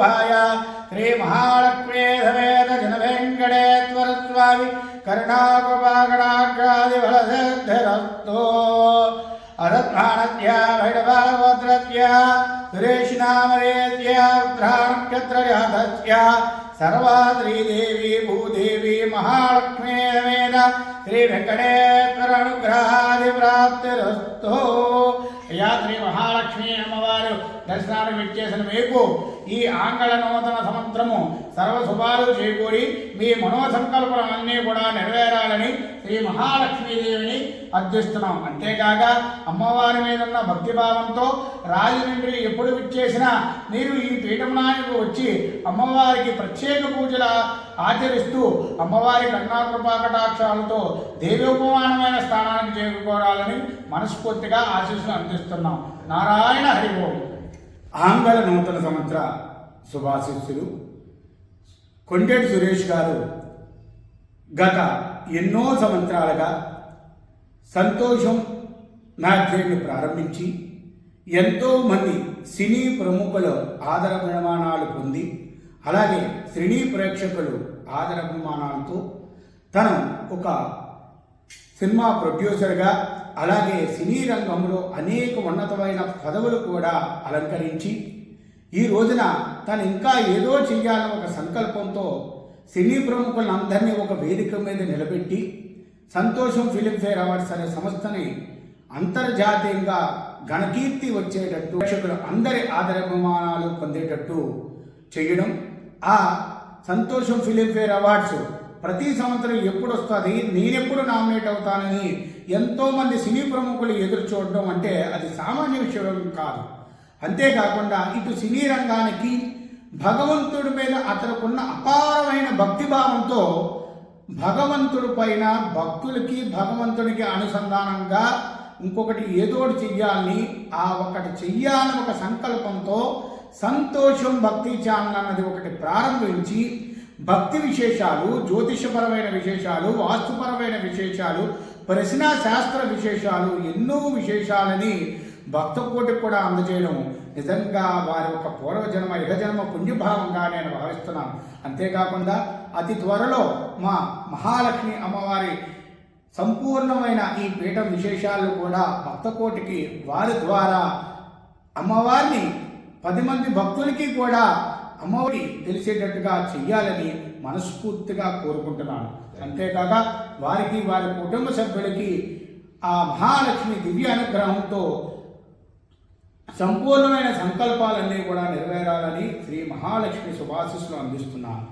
శుభాయ శ్రీ మహాలక్ష్మీ సమేత జనవేంకటేశ్వర స్వామి కరుణాకృపాగణాగ్రాదిఫలసిద్ధిరస్తు అదధ్వానస్య భైరవగోత్రస్య సురేష్నామరేస్య ఉద్రానక్షత్రజాతస్య సర్వా శ్రీదేవి భూదేవి మహాలక్ష్మీ సమేత శ్రీ వెంకటేశ్వర అనుగ్రహాది అయ్యా శ్రీ మహాలక్ష్మి అమ్మవారు. దర్శనానికి పెట్టేసిన మీకు ఈ ఆంగ్ల నూతన సంవత్సరము సర్వశుభాలు చేకూరి మీ మనోసంకల్పనలన్నీ కూడా నెరవేరాలని శ్రీ మహాలక్ష్మీదేవిని అర్థిస్తున్నాం అంతేకాక అమ్మవారి మీద ఉన్న భక్తిభావంతో రాజమండ్రి ఎప్పుడు విచ్చేసినా మీరు ఈ పీఠమునానికి వచ్చి అమ్మవారికి ప్రత్యేక పూజల ఆచరిస్తూ అమ్మవారి కరుణాకృపా కటాక్షాలతో దేవోపమానమైన స్థానానికి చేరుకోవాలని మనస్ఫూర్తిగా ఆశీస్సులు అందిస్తున్నాం. నారాయణ హరి ఓం. ఆంగ్ల నూతన సంవత్సర శుభాశీస్సులు. కొండేటి సురేష్ గారు గత ఎన్నో సంవత్సరాలుగా సంతోషం మ్యాగజైన్ను ప్రారంభించి ఎంతో మంది సినీ ప్రముఖుల ఆదరాభిమానాలు పొంది అలాగే శ్రేణీ ప్రేక్షకులు ఆదరాభిమానాలతో తను ఒక సినిమా ప్రొడ్యూసర్గా అలాగే సినీ రంగంలో అనేక ఉన్నతమైన పదవులు కూడా అలంకరించి ఈ రోజున తను ఇంకా ఏదో చెయ్యాలన్న ఒక సంకల్పంతో సినీ ప్రముఖులందరినీ ఒక వేదిక మీద నిలబెట్టి సంతోషం ఫిలింఫేర్ అవార్డ్స్ అనే సంస్థని అంతర్జాతీయంగా ఘనకీర్తి వచ్చేటట్టు ప్రేక్షకులు అందరి ఆదరాభిమానాలు పొందేటట్టు చేయడం ఆ సంతోషం ఫిలింఫేర్ అవార్డ్స్ ప్రతి సంవత్సరం ఎప్పుడు వస్తుంది నేనెప్పుడు నామినేట్ అవుతానని ఎంతోమంది సినీ ప్రముఖులు ఎదురు చూడడం అంటే అది సామాన్య విషయం కాదు. అంతేకాకుండా ఇటు సినీ రంగానికి భగవంతుడి మీద అతనుకున్న అపారమైన భక్తిభావంతో భగవంతుడి పైన భక్తులకి భగవంతునికి అనుసంధానంగా ఇంకొకటి ఏదోటి చెయ్యాలని ఆ ఒకటి చెయ్యాలని ఒక సంకల్పంతో సంతోషం భక్తి ఛానల్ అన్నది ఒకటి ప్రారంభించి భక్తి విశేషాలు జ్యోతిషపరమైన విశేషాలు వాస్తుపరమైన విశేషాలు ప్రశ్న శాస్త్ర విశేషాలు ఎన్నో విశేషాలని భక్త కోటికి కూడా అందజేయడం నిజంగా వారి యొక్క పూర్వజన్మ ఇహజన్మ పుణ్యభావంగా నేను భావిస్తున్నాను. అంతేకాకుండా అతి త్వరలో మా మహాలక్ష్మి అమ్మవారి సంపూర్ణమైన ఈ పీఠం విశేషాలు కూడా భక్తకోటికి వారి ద్వారా అమ్మవారిని పది మంది భక్తులకి కూడా అమ్మఒడి తెలిసేటట్టుగా చెయ్యాలని మనస్ఫూర్తిగా కోరుకుంటున్నాను. అంతేకాక వారికి వారి కుటుంబ సభ్యులకి ఆ మహాలక్ష్మి దివ్య అనుగ్రహంతో సంపూర్ణమైన సంకల్పాలన్నీ కూడా నెరవేరాలని శ్రీ మహాలక్ష్మి శుభాశిస్సులు అందిస్తున్నాను.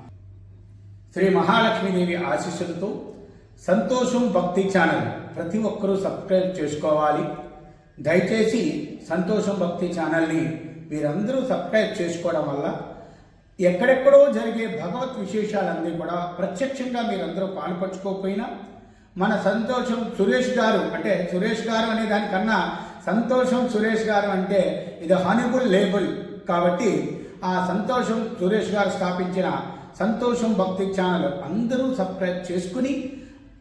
శ్రీ మహాలక్ష్మీదేవి ఆశీస్సులతో సంతోషం భక్తి ఛానల్ ప్రతి ఒక్కరూ సబ్స్క్రైబ్ చేసుకోవాలి. దయచేసి సంతోషం భక్తి ఛానల్ని మీరందరూ సబ్స్క్రైబ్ చేసుకోవడం వల్ల ఎక్కడెక్కడో జరిగే భగవత్ విశేషాలన్నీ కూడా ప్రత్యక్షంగా మీరందరూ పాల్పంచుకోకపోయినా మన సంతోషం సురేష్ గారు అంటే సురేష్ గారు అనే దానికన్నా సంతోషం సురేష్ గారు అంటే ఇది హానిబుల్ లేబుల్ కాబట్టి ఆ సంతోషం సురేష్ గారు స్థాపించిన సంతోషం భక్తి ఛానల్ అందరూ సబ్స్క్రైబ్ చేసుకుని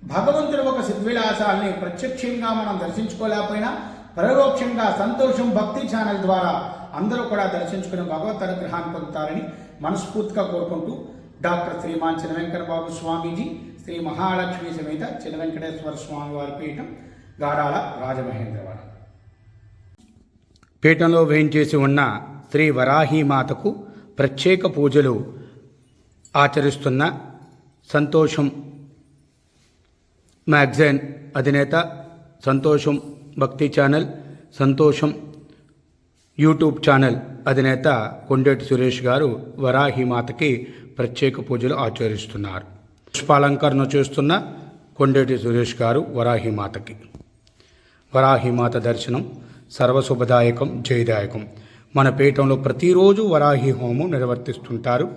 భగవంతుడు ఒక సిద్విలాసాల్ని ప్రత్యక్షంగా మనం దర్శించుకోలేకపోయినా పరోక్షంగా సంతోషం భక్తి ఛానల్ ద్వారా అందరూ కూడా దర్శించుకుని భగవత్ అనుగ్రహాన్ని పొందుతారని మనస్ఫూర్తిగా కోరుకుంటూ డాక్టర్ శ్రీమాన్ చిన వెంకటబాబు స్వామీజీ శ్రీ మహాలక్ష్మి సమేత చిన వెంకటేశ్వర స్వామి వారి పీఠం గాడాల రాజమహేంద్రవరం పీఠంలో వేయించేసి ఉన్న శ్రీ వరాహీమాతకు ప్రత్యేక పూజలు ఆచరిస్తున్న సంతోషం మ్యాగజైన్ అధినేత సంతోషం భక్తి ఛానల్ సంతోషం యూట్యూబ్ ఛానల్ అధినేత కొండేటి సురేష్ గారు వరాహిమాతకి ప్రత్యేక పూజలు ఆచరిస్తున్నారు. పుష్పాలంకరణ చేస్తున్న కొండేటి సురేష్ గారు వరాహిమాతకి వరాహిమాత దర్శనం సర్వశుభదాయకం జయదాయకం. మన పీఠంలో ప్రతిరోజు వరాహి హోమం నిర్వర్తిస్తుంటారు.